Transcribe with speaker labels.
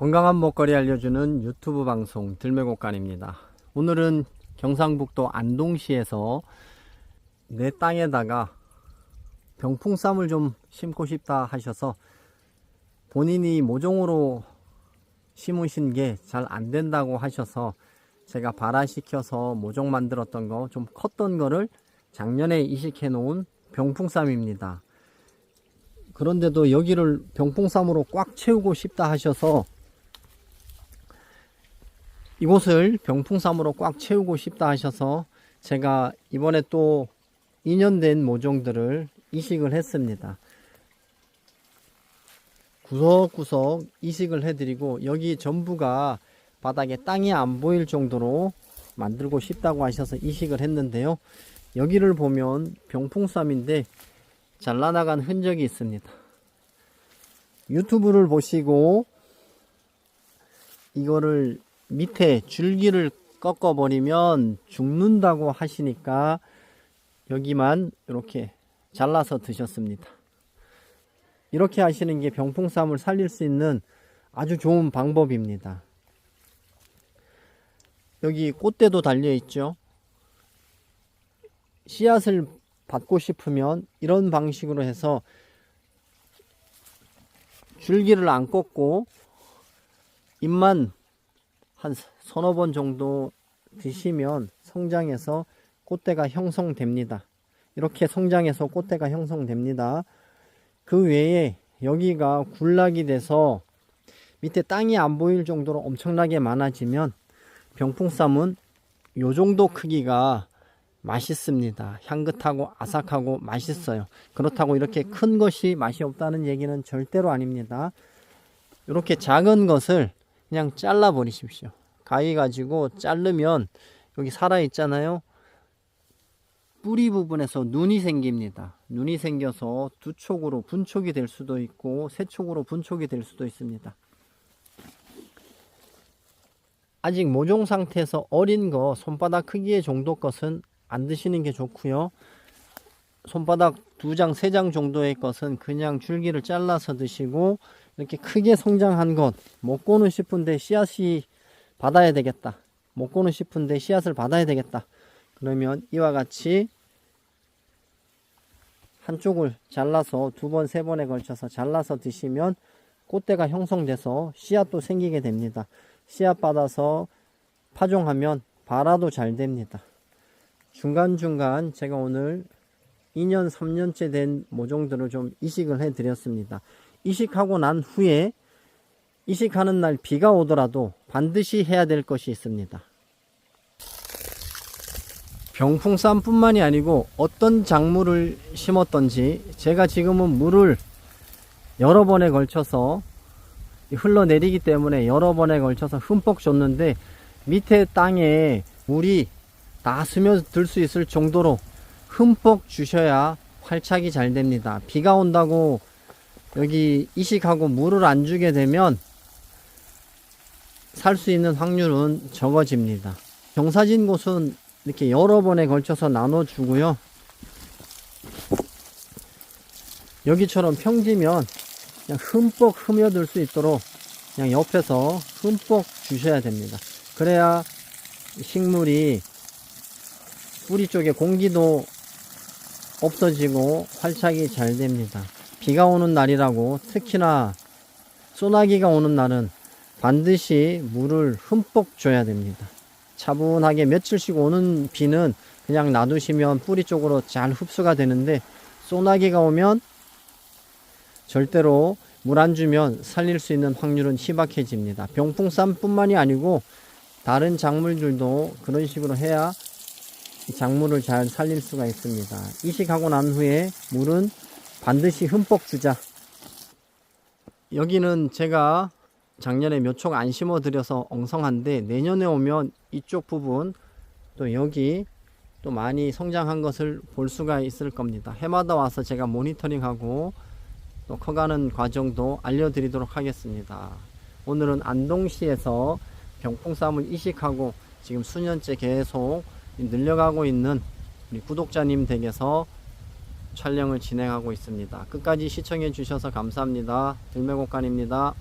Speaker 1: 건강한 먹거리 알려주는 유튜브 방송 들매곡간입니다. 오늘은 경상북도 안동시에서 내 땅에다가 병풍쌈을 좀 심고 싶다 하셔서 본인이 모종으로 심으신 게 잘 안 된다고 하셔서 제가 발화시켜서 모종 만들었던 거 좀 컸던 거를 작년에 이식해 놓은 병풍쌈입니다. 그런데도 여기를 병풍쌈으로 꽉 채우고 싶다 하셔서 이곳을 병풍쌈으로 꽉 채우고 싶다 하셔서 제가 이번에 또 2년 된 모종들을 이식을 했습니다. 구석구석 이식을 해드리고 여기 전부가 바닥에 땅이 안 보일 정도로 만들고 싶다고 하셔서 이식을 했는데요. 여기를 보면 병풍쌈인데 잘라나간 흔적이 있습니다. 유튜브를 보시고 이거를 밑에 줄기를 꺾어버리면 죽는다고 하시니까 여기만 이렇게 잘라서 드셨습니다. 이렇게 하시는 게 병풍쌈을 살릴 수 있는 아주 좋은 방법입니다. 여기 꽃대도 달려 있죠. 씨앗을 받고 싶으면 이런 방식으로 해서 줄기를 안 꺾고 잎만 한 서너 번 정도 드시면 성장해서 꽃대가 형성됩니다. 이렇게 성장해서 꽃대가 형성됩니다. 그 외에 여기가 군락이 돼서 밑에 땅이 안 보일 정도로 엄청나게 많아지면 병풍쌈은 요 정도 크기가 맛있습니다. 향긋하고 아삭하고 맛있어요. 그렇다고 이렇게 큰 것이 맛이 없다는 얘기는 절대로 아닙니다. 이렇게 작은 것을 그냥 잘라 버리십시오. 가위 가지고 자르면 여기 살아 있잖아요. 뿌리 부분에서 눈이 생깁니다. 눈이 생겨서 두 촉으로 분촉이 될 수도 있고 세 촉으로 분촉이 될 수도 있습니다. 아직 모종 상태에서 어린 거 손바닥 크기의 정도 것은 안 드시는 게 좋고요. 손바닥 두 장, 세 장 정도의 것은 그냥 줄기를 잘라서 드시고 이렇게 크게 성장한 것 먹고는 싶은데 씨앗이 받아야 되겠다. 먹고는 싶은데 씨앗을 받아야 되겠다. 그러면 이와 같이 한쪽을 잘라서 두 번, 세 번에 걸쳐서 잘라서 드시면 꽃대가 형성돼서 씨앗도 생기게 됩니다. 씨앗 받아서 파종하면 발화도 잘 됩니다. 중간중간 제가 오늘 2년, 3년째 된 모종들을 좀 이식을 해 드렸습니다. 이식하고 난 후에 이식하는 날 비가 오더라도 반드시 해야 될 것이 있습니다. 병풍쌈뿐만이 아니고 어떤 작물을 심었던지 제가 지금은 물을 여러 번에 걸쳐서 흘러내리기 때문에 여러 번에 걸쳐서 흠뻑 줬는데 밑에 땅에 물이 다 스며들 수 있을 정도로 흠뻑 주셔야 활착이 잘 됩니다. 비가 온다고 여기 이식하고 물을 안 주게 되면 살 수 있는 확률은 적어집니다. 경사진 곳은 이렇게 여러 번에 걸쳐서 나눠 주고요. 여기처럼 평지면 그냥 흠뻑 스며들 수 있도록 그냥 옆에서 흠뻑 주셔야 됩니다. 그래야 식물이 뿌리 쪽에 공기도 없어지고 활착이 잘 됩니다. 비가 오는 날이라고 특히나 소나기가 오는 날은 반드시 물을 흠뻑 줘야 됩니다. 차분하게 며칠씩 오는 비는 그냥 놔두시면 뿌리 쪽으로 잘 흡수가 되는데 소나기가 오면 절대로 물 안 주면 살릴 수 있는 확률은 희박해집니다. 병풍쌈뿐만이 아니고 다른 작물들도 그런 식으로 해야 이 작물을 잘 살릴 수가 있습니다. 이식하고 난 후에 물은 반드시 흠뻑 주자. 여기는 제가 작년에 몇 촉 안 심어 드려서 엉성한데 내년에 오면 이쪽 부분 또 여기 또 많이 성장한 것을 볼 수가 있을 겁니다. 해마다 와서 제가 모니터링하고 또 커가는 과정도 알려드리도록 하겠습니다. 오늘은 안동시에서 병풍쌈을 이식하고 지금 수년째 계속 늘려가고 있는 우리 구독자님 댁에서 촬영을 진행하고 있습니다. 끝까지 시청해 주셔서 감사합니다. 들매곡간입니다.